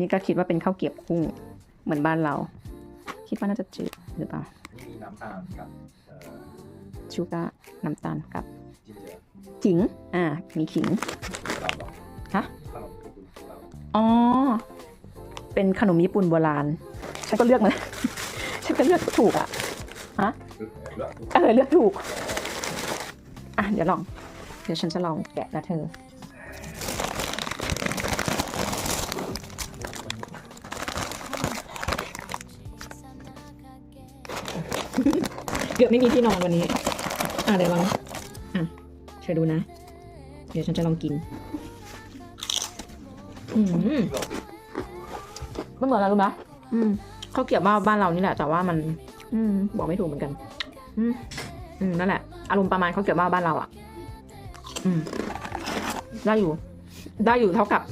นี่ก็คิดว่าเป็นข้าวเกรียบกุ้งเหมือนบ้านเรา คิดว่าน่าจะจืดหรือเปล่า มีน้ำตาลกับเอ่อชูการ์น้ำตาลกับจินเจอร์ขิง อ่า มีขิงเราหรอฮะเราคือเราอ๋อ เป็นขนมญี่ปุ่นโบราณ ฉันก็เลือกมาฉันก็เลือกถูกอะคือเหลือทุกเออ เลือกถูก อะ เดี๋ยวลอง เดี๋ยวฉันจะลองแกะนะเธอ เกือบไม่มีที่นอนวันนี้ อะเดี๋ยวลอง อะเธอดูนะ เดี๋ยวฉันจะลองกิน อืมไม่เหมือนอะไรรู้ไหมอืมข้าวเกรี๊ยวบ้านบ้านเรานี่แหละ แต่ว่ามัน อืม บอกไม่ถูกเหมือนกัน อืมอืมนั่นแหละ อารมณ์ประมาณข้าวเกรี๊ยวบ้านบ้านเราอะ อืม ได้อยู่ ได้อยู่เท่ากับ